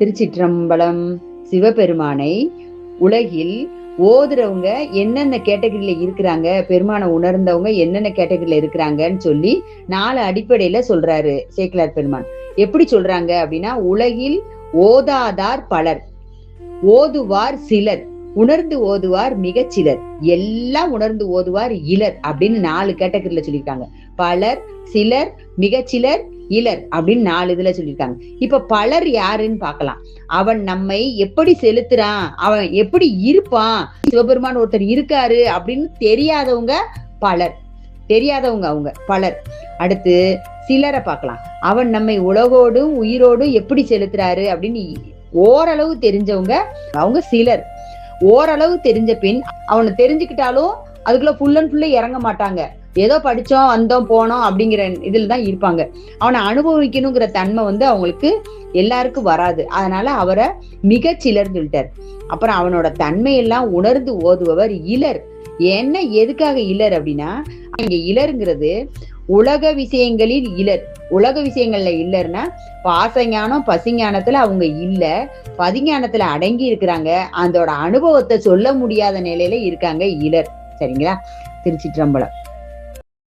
திருச்சிற்றம்பலம் சிவபெருமானை உலகில் ஓதுறவங்க என்னென்ன கேட்டகரியில இருக்கிறாங்க பெருமானை உணர்ந்தவங்க என்னென்ன கேட்டகரியில இருக்கிறாங்கன்னு சொல்லி நாலு அடிப்படையில சொல்றாரு சேக்கிலார் பெருமான். எப்படி சொல்றாங்க அப்படின்னா உலகில் ஓதாதார் பலர் ஓதுவார் சிலர். உணர்ந்து ஓதுவார் மிகச் சிலர். எல்லாம் உணர்ந்து ஓதுவார் இலர் அப்படின்னு நாலு கேட்டகரியில சொல்லியிருக்காங்க. பலர் சிலர் மிகச்சிலர் இலர் அப்படின்னு நாலு இதுல சொல்லியிருக்காங்க. இப்ப பலர் யாருன்னு பார்க்கலாம். அவன் நம்மை எப்படி செலுத்துறான்? அவன் எப்படி இருப்பான்? சிவபெருமான் ஒருத்தர் இருக்காரு அப்படின்னு தெரியாதவங்க பலர். தெரியாதவங்க அவங்க பலர். அடுத்து சிலரை பார்க்கலாம். அவன் நம்மை உலகோடும் உயிரோடும் எப்படி செலுத்துறாரு அப்படின்னு ஓரளவு தெரிஞ்சவங்க அவங்க சிலர். ஓரளவு தெரிஞ்ச பின் அவனை தெரிஞ்சுக்கிட்டாலும் அதுக்குள்ள ஃபுல் அண்ட் ஃபுல்லா இறங்க மாட்டாங்க. ஏதோ படிச்சோம் வந்தோம் போனோம் அப்படிங்கிற இதுல தான் இருப்பாங்க. அவனை அனுபவிக்கணுங்கிற தன்மை வந்து அவங்களுக்கு எல்லாருக்கும் வராது. அதனால அவரை மிக சிலர் சொல்லிட்டார். அப்புறம் அவனோட தன்மையெல்லாம் உணர்ந்து ஓதுபவர் இலர். என்ன எதுக்காக இலர் அப்படின்னா இங்க இலருங்கிறது உலக விஷயங்களில் இலர் உலக விஷயங்கள்ல இல்லைன்னா பாசஞானம் பசிஞானத்துல அவங்க இல்ல. பதிஞானத்துல அடங்கி இருக்கிறாங்க. அதோட அனுபவத்தை சொல்ல முடியாத நிலையில இருக்காங்க இலர் சரிங்களா? திருச்சிற்றம்பலம்.